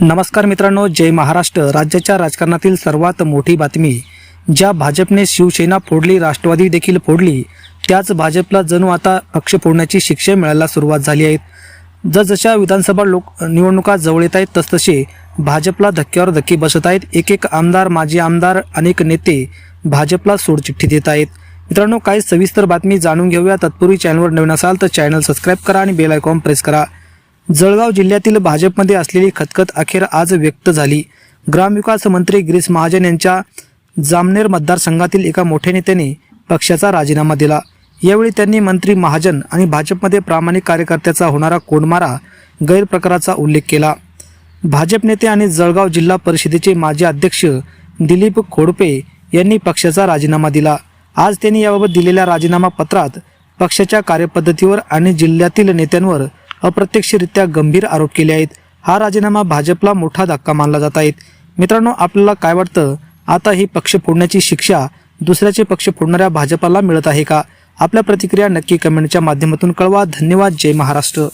नमस्कार मित्रांनो जय महाराष्ट्र. राज्याच्या राजकारणातील सर्वात मोठी बातमी ज्या भाजपने शिवसेना फोडली राष्ट्रवादी देखील फोडली त्याच भाजपला जणू आता पक्ष फोडण्याची शिक्षा मिळायला सुरुवात झाली आहे. जसजशा विधानसभा लोक निवडणुका जवळ येत आहेत तसतसे भाजपला धक्क्यावर धक्के बसत आहेत. एक एक आमदार माजी आमदार अनेक नेते भाजपला सोडचिठ्ठी देत आहेत. मित्रांनो काही सविस्तर बातमी जाणून घेऊया. तत्पूर्वी चॅनलवर नवीन असाल तर चॅनल सबस्क्राईब करा आणि बेल आयकॉन प्रेस करा. जळगाव जिल्ह्यातील भाजपमध्ये असलेली खतखत अखेर आज व्यक्त झाली. ग्रामविकास मंत्री गिरीश महाजन यांच्या जामनेर मतदारसंघातील एका मोठ्या नेत्याने पक्षाचा राजीनामा दिला. यावेळी त्यांनी मंत्री महाजन आणि भाजपमध्ये प्रामाणिक कार्यकर्त्याचा होणारा कोंडमारा गैरप्रकाराचा उल्लेख केला. भाजप नेते आणि जळगाव जिल्हा परिषदेचे माजी अध्यक्ष दिलीप खोडपे यांनी पक्षाचा राजीनामा दिला. आज त्यांनी याबाबत दिलेल्या राजीनामा पत्रात पक्षाच्या कार्यपद्धतीवर आणि जिल्ह्यातील नेत्यांवर अप्रत्यक्षरित्या गंभीर आरोप केले आहेत. हा राजीनामा भाजपला मोठा धक्का मानला जात आहेत मित्रांनो आपल्याला काय वाटतं? आता ही पक्ष फोडण्याची शिक्षा दुसऱ्याचे पक्ष फोडणाऱ्या भाजपाला मिळत आहे का? आपल्या प्रतिक्रिया नक्की कमेंटच्या माध्यमातून कळवा. धन्यवाद. जय महाराष्ट्र.